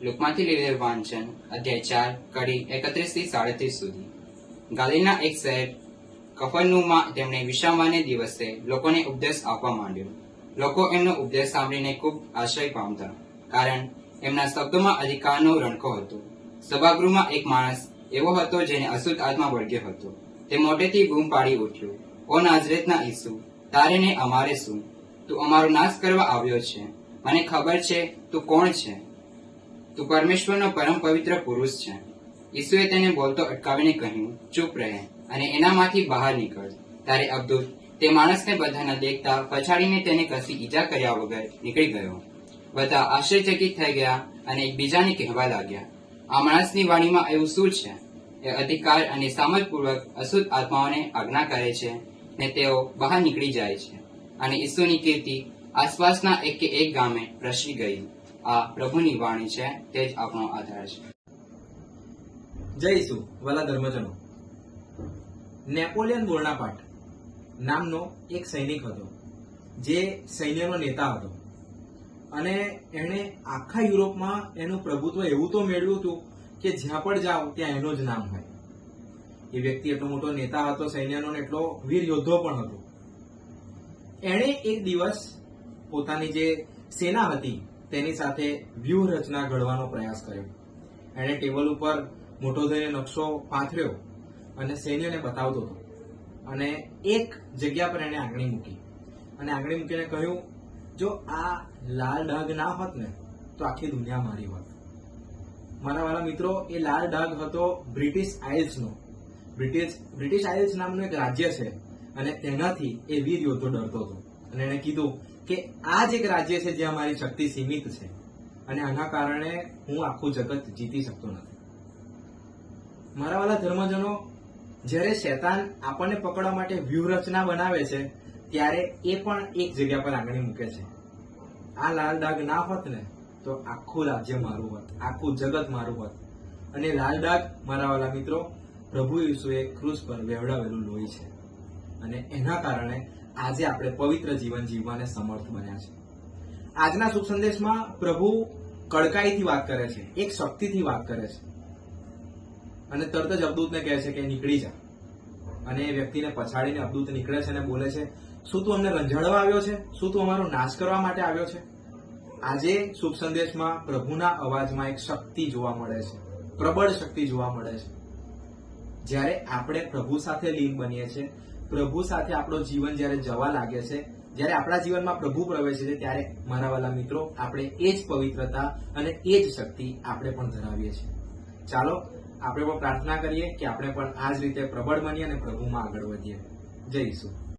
લોકમાંથી લીધેલ વાંચન, અધ્યાય ચાર, કડી એકત્રીસથી સાડત્રીસ સુધી. ગાલીના એક શહેર કફનુમાં તેમણે વિશામાને દિવસે લોકોને ઉપદેશ આપવા માંડ્યો. લોકો એમનો ઉપદેશ સાંભળીને ખૂબ આશ્રય પામતા, કારણ એમના શબ્દોમાં અધિકારનો રણકો હતો. સભાગૃહમાં એક માણસ એવો હતો જેને અશુદ્ધ આત્મા વળગ્યો હતો. તે મોટેથી બૂમ પાડી ઉઠ્યો. ઓ નાઝરેતના ઈસુ, તારે ને અમારે શું? તું અમારો નાશ કરવા આવ્યો છે. મને ખબર છે તું કોણ છે. તું પરમેશ્વરનો પરમ પવિત્ર પુરુષ છે. ઈસુએ તેને બોલતો અટકાવીને કહ્યું, ચૂપ રહે અને એનામાંથી બહાર નીકળ. તારે અબ્દુલ તે માણસને બધાને દેખતા પછાડીને તેને કશી ઈજા કર્યા વગર નીકળી ગયો. બધા આશ્ચર્યચકિત થઈ ગયા અને એકબીજાને કહેવા લાગ્યા, આ માણસની વાણીમાં એવું શું છે? એ અધિકાર અને સામજપૂર્વક અશુદ્ધ આત્માઓને આજ્ઞા કરે છે ને તેઓ બહાર નીકળી જાય છે. અને ઈસુની કીર્તિ આસપાસના એક કે એક ગામે પ્રસરી ગઈ. આ પ્રભુની વાણી છે, તે જ આપણો આધાર છે. જઈશું વાલા ધર્મજનો. નેપોલિયન બોર્નાપાટ નામનો એક સૈનિક હતો, જે સૈન્યનો નેતા હતો. અને એણે આખા યુરોપમાં એનું પ્રભુત્વ એવું તો મેળવ્યું હતું કે જ્યાં પણ જાઓ, ત્યાં એનું જ નામ હોય. એ વ્યક્તિ એટલો મોટો નેતા હતો, સૈન્યનો એટલો વીર યોદ્ધો પણ હતો. એણે એક દિવસ પોતાની જે સેના હતી તેની સાથે વ્યૂહ રચના ઘડવાનો પ્રયાસ કર્યો. એણે ટેબલ ઉપર મોટો થઈને નકશો પાથર્યો અને સૈન્યને બતાવતો હતો. અને એક જગ્યા પર એણે આંગળી મૂકી. અને આંગળી મૂકીને કહ્યું, જો આ લાલ ડાઘ ના હોત ને, તો આખી દુનિયા મારી હોત. મારા વાળા મિત્રો, એ લાલ ડાઘ હતો બ્રિટિશ આઇલ્સનો. બ્રિટિશ બ્રિટિશ આઇલ્સ નામનું એક રાજ્ય છે અને તેનાથી એ વીર યોદ્ધો ડરતો હતો. અને એણે કીધું કે આ જ એક રાજ્ય છે જ્યાં મારી શક્તિ સીમિત છે અને આના કારણે હું આખું જગત જીતી શકતો નથી. મારા વાલા ધર્મજનો, જ્યારે શેતાન આપણને પકડવા માટે વ્યૂહરચના બનાવે છે, ત્યારે એ પણ એક જગ્યા પર આંગળી મૂકે છે. આ લાલ ડાઘ ના હોત ને, તો આખું રાજ્ય મારું હોત, આખું જગત મારું હોત. અને લાલ ડાઘ, મારા વાલા મિત્રો, પ્રભુ ઈસુએ ક્રૂસ પર વેવડાવેલું લોહી છે. અને એના કારણે આજે આપણે પવિત્ર જીવન જીવવાને સમર્થ બન્યા છે આજના શુભ સંદેશમાં પ્રભુ કડકાઈથી વાત કરે છે, એક શક્તિથી વાત કરે છે. અને તરત જ અબદૂતને કહે છે કે નીકળી જા. અને એ વ્યક્તિને પછાડીને અબદૂત નીકળે છે અને બોલે છે, શું તું અમને રંજાડવા આવ્યો છે? શું તું અમારો નાશ કરવા માટે આવ્યો છે? આજે શુભ સંદેશમાં પ્રભુના અવાજમાં એક શક્તિ જોવા મળે છે, પ્રબળ શક્તિ જોવા મળે છે. જ્યારે આપણે પ્રભુ સાથે લીન બનીએ છીએ પ્રભુ સાથે આપણો જીવન જ્યારે જવા લાગે છે, જ્યારે આપણા જીવનમાં પ્રભુ પ્રવેશે છે, ત્યારે મારા વાલા મિત્રો, આપણે એ જ પવિત્રતા અને એ જ શક્તિ આપણે પણ ધરાવીએ છીએ. ચાલો, આપણે પણ પ્રાર્થના કરીએ કે આપણે પણ આ જ રીતે પ્રબળ બનીએ અને પ્રભુમાં આગળ વધીએ. જય ઈસુ.